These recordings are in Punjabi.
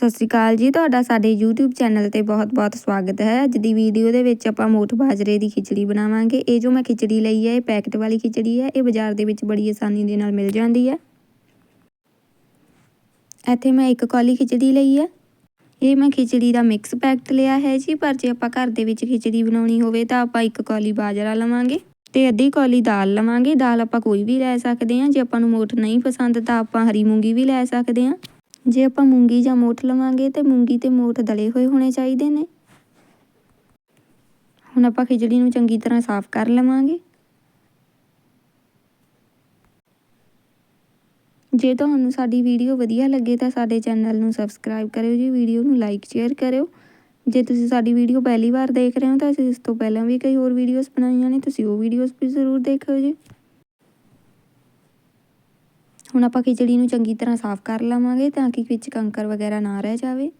ਸਤਿ ਸ਼੍ਰੀ ਅਕਾਲ ਜੀ, ਤੁਹਾਡਾ ਸਾਡੇ YouTube ਚੈਨਲ ਤੇ ਬਹੁਤ-ਬਹੁਤ ਸਵਾਗਤ ਹੈ। ਅੱਜ ਦੀ ਵੀਡੀਓ ਦੇ ਵਿੱਚ ਆਪਾਂ ਮੋਠ ਬਾਜਰੇ ਦੀ ਖਿਚੜੀ ਬਣਾਵਾਂਗੇ। ਇਹ ਜੋ ਮੈਂ ਖਿਚੜੀ ਲਈ ਹੈ, ਇਹ ਪੈਕਟ ਵਾਲੀ ਖਿਚੜੀ ਹੈ। ਇਹ ਬਾਜ਼ਾਰ ਦੇ ਵਿੱਚ ਬੜੀ ਆਸਾਨੀ ਦੇ ਨਾਲ ਮਿਲ ਜਾਂਦੀ ਹੈ। ਇੱਥੇ ਮੈਂ ਇੱਕ ਕੌਲੀ ਖਿਚੜੀ ਲਈ ਹੈ। ਇਹ ਮੈਂ ਖਿਚੜੀ ਦਾ ਮਿਕਸ ਪੈਕਟ ਲਿਆ ਹੈ ਜੀ। ਪਰ ਜੇ ਆਪਾਂ ਘਰ ਦੇ ਵਿੱਚ ਖਿਚੜੀ ਬਣਾਉਣੀ ਹੋਵੇ ਤਾਂ ਆਪਾਂ ਇੱਕ ਕੌਲੀ ਬਾਜਰਾ ਲਵਾਂਗੇ ਤੇ ਅੱਧੀ ਕੌਲੀ ਦਾਲ ਲਵਾਂਗੇ। ਦਾਲ ਆਪਾਂ ਕੋਈ ਵੀ ਲੈ ਸਕਦੇ ਹਾਂ। ਜੇ ਆਪਾਂ ਨੂੰ ਮੋਠ ਨਹੀਂ ਪਸੰਦ ਤਾਂ ਆਪਾਂ ਹਰੀ ਮੂੰਗੀ ਵੀ ਲੈ ਸਕਦੇ ਹਾਂ। ਜੇ ਆਪਾਂ ਮੂੰਗੀ ਜਾਂ ਮੋਠ ਲਵਾਂਗੇ ਤੇ ਮੂੰਗੀ ਤੇ ਮੋਠ ਦਲੇ ਹੋਏ ਹੋਣੇ ਚਾਹੀਦੇ ਨੇ। ਹੁਣ ਆਪਾਂ ਖਿਚੜੀ ਨੂੰ ਚੰਗੀ ਤਰ੍ਹਾਂ ਸਾਫ਼ ਕਰ ਲਵਾਂਗੇ। ਜੇ ਤੁਹਾਨੂੰ ਸਾਡੀ ਵੀਡੀਓ ਵਧੀਆ ਲੱਗੇ ਤਾਂ ਸਾਡੇ ਚੈਨਲ ਨੂੰ ਸਬਸਕ੍ਰਾਈਬ ਕਰਿਓ ਜੀ, ਵੀਡੀਓ ਨੂੰ ਲਾਈਕ, ਸ਼ੇਅਰ ਕਰਿਓ। ਜੇ ਤੁਸੀਂ ਸਾਡੀ ਵੀਡੀਓ ਪਹਿਲੀ ਵਾਰ ਦੇਖ ਰਹੇ ਹੋ ਤਾਂ ਅਸੀਂ ਇਸ ਤੋਂ ਪਹਿਲਾਂ ਵੀ ਕਈ ਹੋਰ ਵੀਡੀਓਜ਼ ਬਣਾਈਆਂ ਨੇ, ਤੁਸੀਂ ਉਹ ਵੀਡੀਓਜ਼ ਵੀ ਜ਼ਰੂਰ ਦੇਖਿਓ ਜੀ। ਹੁਣ ਆਪਾਂ ਖਿਚੜੀ ਨੂੰ ਚੰਗੀ ਤਰ੍ਹਾਂ ਸਾਫ਼ ਕਰ ਲਵਾਂਗੇ ਤਾਂ ਕਿ ਵਿੱਚ ਕੰਕਰ ਵਗੈਰਾ ਨਾ ਰਹਿ ਜਾਵੇ।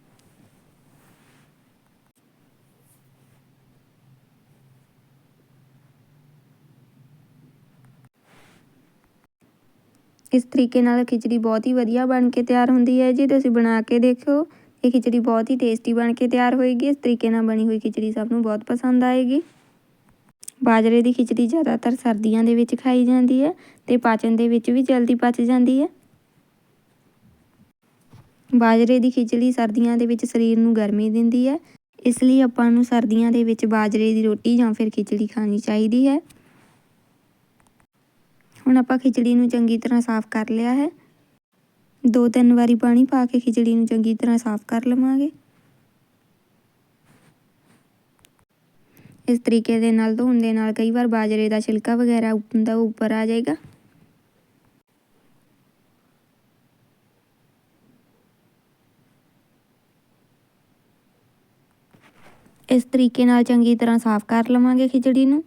ਇਸ ਤਰੀਕੇ ਨਾਲ ਖਿਚੜੀ ਬਹੁਤ ਹੀ ਵਧੀਆ ਬਣ ਕੇ ਤਿਆਰ ਹੁੰਦੀ ਹੈ। ਜੀ ਤੁਸੀਂ ਬਣਾ ਕੇ ਦੇਖਿਓ ਇਹ ਖਿਚੜੀ ਬਹੁਤ ਹੀ ਟੇਸਟੀ ਬਣ ਕੇ ਤਿਆਰ ਹੋਏਗੀ। ਇਸ ਤਰੀਕੇ ਨਾਲ ਬਣੀ ਹੋਈ ਖਿਚੜੀ ਸਭ ਨੂੰ ਬਹੁਤ ਪਸੰਦ ਆਏਗੀ। ਬਾਜਰੇ ਦੀ ਖਿਚੜੀ ਜ਼ਿਆਦਾਤਰ ਸਰਦੀਆਂ ਦੇ ਵਿੱਚ ਖਾਈ ਜਾਂਦੀ ਹੈ ਤੇ ਪਾਚਨ ਦੇ ਵਿੱਚ ਵੀ ਜਲਦੀ ਪਚ ਜਾਂਦੀ ਹੈ। ਬਾਜਰੇ ਦੀ ਖਿਚੜੀ ਸਰਦੀਆਂ ਦੇ ਵਿੱਚ ਸਰੀਰ ਨੂੰ ਗਰਮੀ ਦਿੰਦੀ ਹੈ, ਇਸ ਲਈ ਆਪਾਂ ਨੂੰ ਸਰਦੀਆਂ ਦੇ ਵਿੱਚ ਬਾਜਰੇ ਦੀ ਰੋਟੀ ਜਾਂ ਫਿਰ ਖਿਚੜੀ ਖਾਣੀ ਚਾਹੀਦੀ ਹੈ। ਹੁਣ ਆਪਾਂ ਖਿਚੜੀ ਨੂੰ ਚੰਗੀ ਤਰ੍ਹਾਂ ਸਾਫ਼ ਕਰ ਲਿਆ ਹੈ। ਦੋ ਤਿੰਨ ਵਾਰੀ ਪਾਣੀ ਪਾ ਕੇ ਖਿਚੜੀ ਨੂੰ ਚੰਗੀ ਤਰ੍ਹਾਂ ਸਾਫ਼ ਕਰ ਲਵਾਂਗੇ। ਇਸ ਤਰੀਕੇ ਦੇ ਨਾਲ ਧੋਣ ਦੇ ਨਾਲ ਕਈ ਵਾਰ ਬਾਜਰੇ ਦਾ ਛਿਲਕਾ ਵਗੈਰਾ ਹੁੰਦਾ ਉੱਪਰ ਆ ਜਾਏਗਾ। ਇਸ ਤਰੀਕੇ ਨਾਲ ਚੰਗੀ ਤਰ੍ਹਾਂ ਸਾਫ਼ ਕਰ ਲਵਾਂਗੇ ਖਿਚੜੀ ਨੂੰ।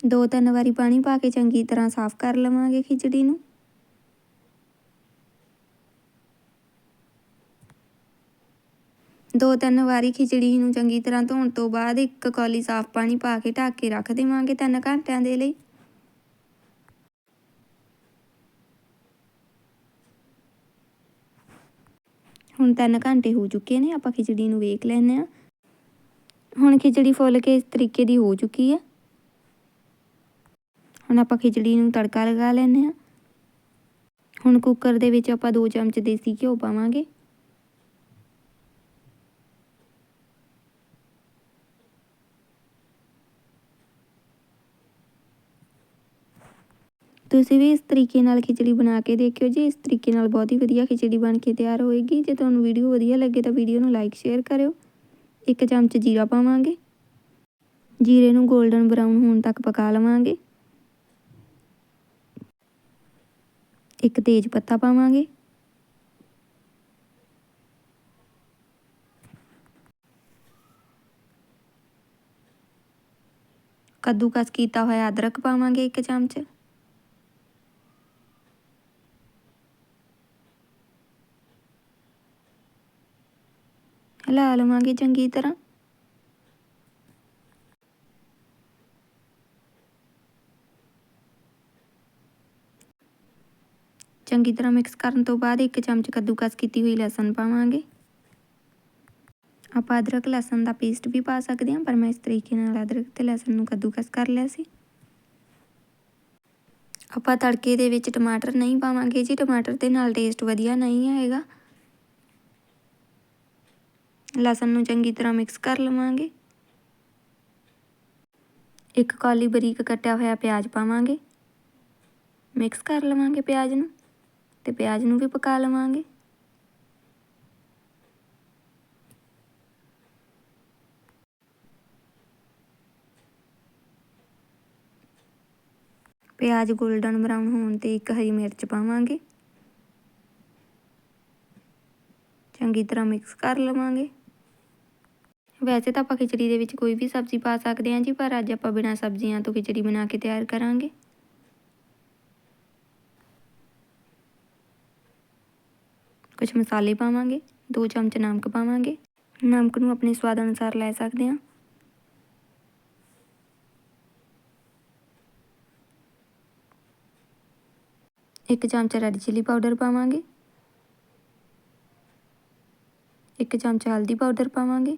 ਦੋ ਤਿੰਨ ਵਾਰੀ ਪਾਣੀ ਪਾ ਕੇ ਚੰਗੀ ਤਰ੍ਹਾਂ ਸਾਫ਼ ਕਰ ਲਵਾਂਗੇ ਖਿਚੜੀ ਨੂੰ। ਦੋ ਤਿੰਨ ਵਾਰੀ ਖਿਚੜੀ ਨੂੰ ਚੰਗੀ ਤਰ੍ਹਾਂ ਧੋਣ ਤੋਂ ਬਾਅਦ ਇੱਕ ਕੌਲੀ ਸਾਫ਼ ਪਾਣੀ ਪਾ ਕੇ ਢੱਕ ਕੇ ਰੱਖ ਦੇਵਾਂਗੇ ਤਿੰਨ ਘੰਟਿਆਂ ਦੇ ਲਈ। ਹੁਣ ਤਿੰਨ ਘੰਟੇ ਹੋ ਚੁੱਕੇ ਨੇ, ਆਪਾਂ ਖਿਚੜੀ ਨੂੰ ਵੇਖ ਲੈਨੇ ਆ ਹੁਣ ਖਿਚੜੀ ਫੁੱਲ ਕੇ ਇਸ ਤਰੀਕੇ ਦੀ ਹੋ ਚੁੱਕੀ ਹੈ ਹੁਣ ਆਪਾਂ ਖਿਚੜੀ ਨੂੰ ਤੜਕਾ ਲਗਾ ਲੈਨੇ ਆ ਹੁਣ ਕੁੱਕਰ ਦੇ ਵਿੱਚ ਆਪਾਂ 2 ਚਮਚ ਦੇਸੀ ਘਿਓ ਪਾਵਾਂਗੇ। ਤੁਸੀਂ ਵੀ ਇਸ ਤਰੀਕੇ ਨਾਲ ਖਿਚੜੀ ਬਣਾ ਕੇ ਦੇਖਿਓ ਜੀ, ਇਸ ਤਰੀਕੇ ਨਾਲ ਬਹੁਤ ਹੀ ਵਧੀਆ ਖਿਚੜੀ ਬਣ ਕੇ ਤਿਆਰ ਹੋਏਗੀ। ਜੇ ਤੁਹਾਨੂੰ ਵੀਡੀਓ ਵਧੀਆ ਲੱਗੇ ਤਾਂ ਵੀਡੀਓ ਨੂੰ ਲਾਈਕ, ਸ਼ੇਅਰ ਕਰਿਓ। ਇੱਕ ਚਮਚ ਜੀਰਾ ਪਾਵਾਂਗੇ। ਜੀਰੇ ਨੂੰ 골ਡਨ ਬਰਾਊਨ ਹੋਣ ਤੱਕ ਪਕਾ ਲਵਾਂਗੇ। ਇੱਕ ਤੇਜ ਪੱਤਾ ਪਾਵਾਂਗੇ। ਕੱਦੂਕਸ ਕੀਤਾ ਹੋਇਆ ਅਦਰਕ ਪਾਵਾਂਗੇ ਇੱਕ ਚਮਚ। ਹਿਲਾ ਲਵਾਂਗੇ ਚੰਗੀ ਤਰ੍ਹਾਂ। ਚੰਗੀ ਤਰ੍ਹਾਂ ਮਿਕਸ ਕਰਨ ਤੋਂ ਬਾਅਦ ਇੱਕ ਚਮਚ ਕੱਦੂਕਸ ਕੀਤੀ ਹੋਈ ਲਸਣ ਪਾਵਾਂਗੇ। ਆਪਾਂ ਅਦਰਕ ਲਸਣ ਦਾ ਪੇਸਟ ਵੀ ਪਾ ਸਕਦੇ ਹਾਂ, ਪਰ ਮੈਂ ਇਸ ਤਰੀਕੇ ਨਾਲ ਅਦਰਕ ਤੇ ਲਸਣ ਨੂੰ ਕੱਦੂਕਸ ਕਰ ਲਿਆ ਸੀ। ਆਪਾਂ ਤੜਕੇ ਦੇ ਵਿੱਚ ਟਮਾਟਰ ਨਹੀਂ ਪਾਵਾਂਗੇ ਜੀ, ਟਮਾਟਰ ਦੇ ਨਾਲ ਟੇਸਟ ਵਧੀਆ ਨਹੀਂ ਆਏਗਾ। ਲਸਣ ਨੂੰ ਚੰਗੀ ਤਰ੍ਹਾਂ ਮਿਕਸ ਕਰ ਲਵਾਂਗੇ। ਇੱਕ ਕੌਲੀ ਬਰੀਕ ਕੱਟਿਆ ਹੋਇਆ ਪਿਆਜ਼ ਪਾਵਾਂਗੇ। ਮਿਕਸ ਕਰ ਲਵਾਂਗੇ ਪਿਆਜ਼ ਨੂੰ ਤੇ ਪਿਆਜ਼ ਨੂੰ ਵੀ ਪਕਾ ਲਵਾਂਗੇ। ਪਿਆਜ਼ 골ਡਨ ਬਰਾਊਨ ਹੋਣ ਤੇ ਇੱਕ ਹਰੀ ਮਿਰਚ ਪਾਵਾਂਗੇ। ਚੰਗੀ ਤਰ੍ਹਾਂ ਮਿਕਸ ਕਰ ਲਵਾਂਗੇ। ਵੈਸੇ ਤਾਂ ਆਪਾਂ ਖਿਚੜੀ ਦੇ ਵਿੱਚ ਕੋਈ ਵੀ ਸਬਜ਼ੀ ਪਾ ਸਕਦੇ ਹਾਂ ਜੀ, ਪਰ ਅੱਜ ਆਪਾਂ ਬਿਨਾਂ ਸਬਜ਼ੀਆਂ ਤੋਂ ਖਿਚੜੀ ਬਣਾ ਕੇ ਤਿਆਰ ਕਰਾਂਗੇ। ਕੁਝ ਮਸਾਲੇ ਪਾਵਾਂਗੇ 2 ਚਮਚ ਨਮਕ ਪਾਵਾਂਗੇ। ਨਮਕ ਨੂੰ ਆਪਣੇ ਸਵਾਦ ਅਨੁਸਾਰ ਲੈ ਸਕਦੇ ਹਾਂ। ਇੱਕ ਚਮਚਾ ਰੈੱਡ ਚਿੱਲੀ ਪਾਊਡਰ ਪਾਵਾਂਗੇ। ਇੱਕ ਚਮਚਾ ਹਲਦੀ ਪਾਊਡਰ ਪਾਵਾਂਗੇ।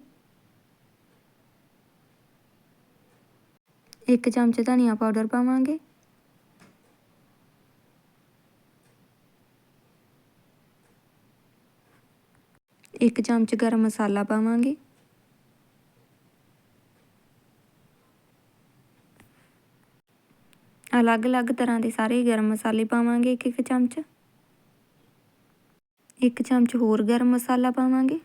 ਇੱਕ ਚਮਚ ਧਨੀਆ ਪਾਊਡਰ ਪਾਵਾਂਗੇ। ਇੱਕ ਚਮਚ ਗਰਮ ਮਸਾਲਾ ਪਾਵਾਂਗੇ। ਅਲੱਗ-ਅਲੱਗ ਤਰ੍ਹਾਂ ਦੇ ਸਾਰੇ ਗਰਮ ਮਸਾਲੇ ਪਾਵਾਂਗੇ ਇੱਕ ਇੱਕ ਚਮਚ। ਇੱਕ ਚਮਚ ਹੋਰ ਗਰਮ ਮਸਾਲਾ ਪਾਵਾਂਗੇ।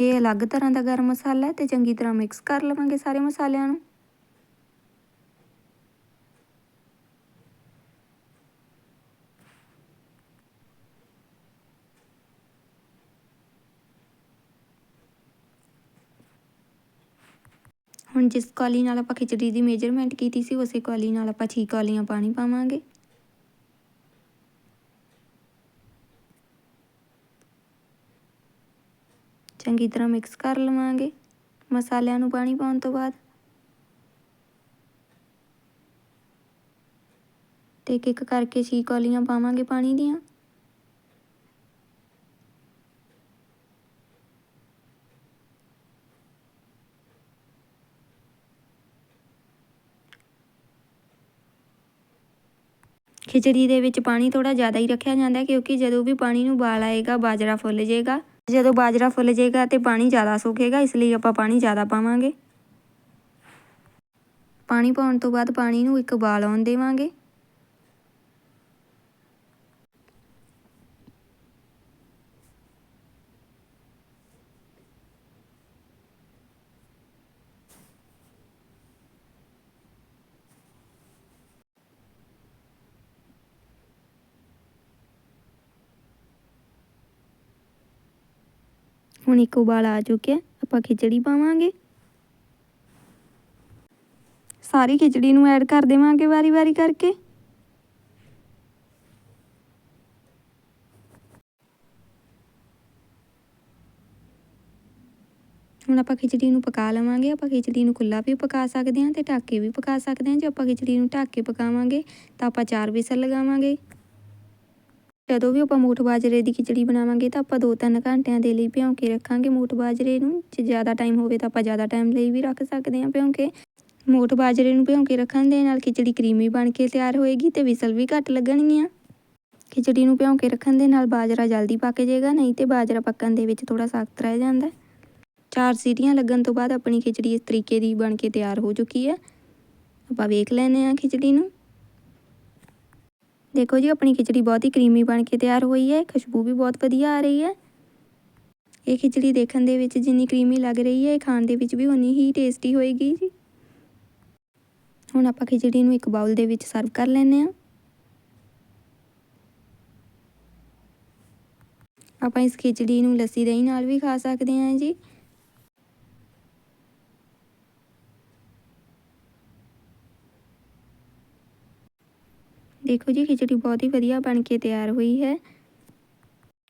ਇਹ ਅਲੱਗ ਤਰ੍ਹਾਂ ਦਾ ਗਰਮ ਮਸਾਲਾ ਹੈ ਤੇ ਚੰਗੀ ਤਰ੍ਹਾਂ ਮਿਕਸ ਕਰ ਲਵਾਂਗੇ ਸਾਰੇ ਮਸਾਲਿਆਂ ਨੂੰ। ਹੁਣ ਜਿਸ ਕੌਲੀ ਨਾਲ ਆਪਾਂ ਖਿਚੜੀ ਦੀ ਮੇਜਰਮੈਂਟ ਕੀਤੀ ਸੀ, ਉਸੇ ਕੌਲੀ ਨਾਲ ਆਪਾਂ 6 ਕੌਲੀਆਂ ਪਾਣੀ ਪਾਵਾਂਗੇ। ਚੰਗੀ ਤਰ੍ਹਾਂ ਮਿਕਸ ਕਰ ਲਵਾਂਗੇ। ਮਸਾਲਿਆਂ ਨੂੰ ਪਾਣੀ ਪਾਉਣ ਤੋਂ ਬਾਅਦ। ਤੇ ਇੱਕ ਇੱਕ ਕਰਕੇ 6 ਕੌਲੀਆਂ ਪਾਵਾਂਗੇ ਪਾਣੀ ਦੀਆਂ। ਖਿਚੜੀ ਦੇ ਵਿੱਚ ਪਾਣੀ ਥੋੜਾ ਜ਼ਿਆਦਾ ਹੀ ਰੱਖਿਆ ਜਾਂਦਾ ਕਿਉਂਕਿ ਜਦੋਂ ਵੀ ਪਾਣੀ ਨੂੰ ਬਾਲ ਆਏਗਾ, ਬਾਜਰਾ ਫੁੱਲ ਜਾਏਗਾ ਜਦੋਂ ਬਾਜਰਾ ਫੁੱਲ ਜਾਏਗਾ ਤੇ ਪਾਣੀ ਜ਼ਿਆਦਾ ਸੁੱਕੇਗਾ, ਇਸ ਲਈ ਆਪਾਂ ਪਾਣੀ ਜ਼ਿਆਦਾ ਪਾਵਾਂਗੇ। ਪਾਣੀ ਪਾਉਣ ਤੋਂ ਬਾਅਦ ਪਾਣੀ ਨੂੰ ਇੱਕ ਉਬਾਲ ਆਉਣ ਦੇਵਾਂਗੇ। ਹੁਣ ਇੱਕ ਉਬਾਲ ਆ ਚੁੱਕਿਆ ਆਪਾਂ ਖਿਚੜੀ ਪਾਵਾਂਗੇ। ਸਾਰੀ ਖਿਚੜੀ ਨੂੰ ਐਡ ਕਰ ਦੇਵਾਂਗੇ ਵਾਰੀ-ਵਾਰੀ ਕਰਕੇ। ਹੁਣ ਆਪਾਂ ਖਿਚੜੀ ਨੂੰ ਪਕਾ ਲਵਾਂਗੇ। ਆਪਾਂ ਖਿਚੜੀ ਨੂੰ ਖੁੱਲਾ ਵੀ ਪਕਾ ਸਕਦੇ ਹਾਂ ਤੇ ਢੱਕ ਕੇ ਵੀ ਪਕਾ ਸਕਦੇ ਹਾਂ। ਜੇ ਆਪਾਂ ਖਿਚੜੀ ਨੂੰ ਢੱਕ ਕੇ ਪਕਾਵਾਂਗੇ ਤਾਂ ਆਪਾਂ ਚਾਰ ਵਿਸਲ ਲਗਾਵਾਂਗੇ। ਜਦੋਂ ਵੀ ਆਪਾਂ ਮੋਠ ਬਾਜਰੇ ਦੀ ਖਿਚੜੀ ਬਣਾਵਾਂਗੇ ਤਾਂ ਆਪਾਂ 2-3 ਘੰਟਿਆਂ ਦੇ ਲਈ ਭਿਉਂ ਕੇ ਰੱਖਾਂਗੇ ਮੋਠ ਬਾਜਰੇ ਨੂੰ। ਜੇ ਜ਼ਿਆਦਾ ਟਾਈਮ ਹੋਵੇ ਤਾਂ ਆਪਾਂ ਜ਼ਿਆਦਾ ਟਾਈਮ ਲਈ ਵੀ ਰੱਖ ਸਕਦੇ ਹਾਂ ਭਿਉਂ ਕੇ ਮੋਠ ਬਾਜਰੇ ਨੂੰ ਭਿਉਂ ਕੇ ਰੱਖਣ ਦੇ ਨਾਲ ਖਿਚੜੀ ਕਰੀਮੀ ਬਣ ਕੇ ਤਿਆਰ ਹੋਏਗੀ ਤੇ ਵਿਸਲ ਵੀ ਘੱਟ ਲੱਗਣਗੀਆਂ ਖਿਚੜੀ ਨੂੰ ਭਿਉਂ ਕੇ ਰੱਖਣ ਦੇ ਨਾਲ ਬਾਜਰਾ ਜਲਦੀ ਪੱਕ ਜਾਏਗਾ, ਨਹੀਂ ਤੇ ਬਾਜਰਾ ਪੱਕਣ ਦੇ ਵਿੱਚ ਥੋੜਾ ਸਖਤ ਰਹਿ ਜਾਂਦਾ ਚਾਰ ਸੀਟੀਆਂ ਲੱਗਣ ਤੋਂ ਬਾਅਦ ਆਪਣੀ ਖਿਚੜੀ ਇਸ ਤਰੀਕੇ ਦੀ ਬਣ ਕੇ ਤਿਆਰ ਹੋ ਚੁੱਕੀ ਹੈ। ਆਪਾਂ ਵੇਖ ਲੈਨੇ ਆ ਖਿਚੜੀ ਨੂੰ। ਦੇਖੋ ਜੀ, ਆਪਣੀ ਖਿਚੜੀ ਬਹੁਤ ਹੀ ਕਰੀਮੀ ਬਣ ਕੇ ਤਿਆਰ ਹੋਈ ਹੈ। ਖੁਸ਼ਬੂ ਵੀ ਬਹੁਤ ਵਧੀਆ ਆ ਰਹੀ ਹੈ। ਇਹ ਖਿਚੜੀ ਦੇਖਣ ਦੇ ਵਿੱਚ ਜਿੰਨੀ ਕਰੀਮੀ ਲੱਗ ਰਹੀ ਹੈ, ਇਹ ਖਾਣ ਦੇ ਵਿੱਚ ਵੀ ਉਨੀ ਹੀ ਟੇਸਟੀ ਹੋਏਗੀ ਜੀ। ਹੁਣ ਆਪਾਂ ਖਿਚੜੀ ਨੂੰ ਇੱਕ ਬਾਉਲ ਦੇ ਵਿੱਚ ਸਰਵ ਕਰ ਲੈਨੇ ਆ ਆਪਾਂ ਇਸ ਖਿਚੜੀ ਨੂੰ ਲੱਸੀ ਦਹੀਂ ਨਾਲ ਵੀ ਖਾ ਸਕਦੇ ਹਾਂ ਜੀ। ਦੇਖੋ ਜੀ, ਖਿਚੜੀ ਬਹੁਤ ਹੀ ਵਧੀਆ ਬਣ ਕੇ ਤਿਆਰ ਹੋਈ ਹੈ।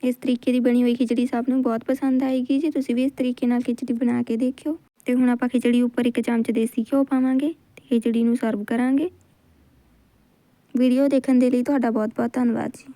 ਇਸ ਤਰੀਕੇ ਦੀ ਬਣੀ ਹੋਈ ਖਿਚੜੀ ਸਭ ਨੂੰ ਬਹੁਤ ਪਸੰਦ ਆਏਗੀ ਜੀ। ਤੁਸੀਂ ਵੀ ਇਸ ਤਰੀਕੇ ਨਾਲ ਖਿਚੜੀ ਬਣਾ ਕੇ ਦੇਖਿਓ ਤੇ ਹੁਣ ਆਪਾਂ ਖਿਚੜੀ ਉੱਪਰ ਇੱਕ ਚਮਚ ਦੇਸੀ ਘਿਓ ਪਾਵਾਂਗੇ ਤੇ ਖਿਚੜੀ ਨੂੰ ਸਰਵ ਕਰਾਂਗੇ। ਵੀਡੀਓ ਦੇਖਣ ਦੇ ਲਈ ਤੁਹਾਡਾ ਬਹੁਤ ਬਹੁਤ ਧੰਨਵਾਦ ਜੀ।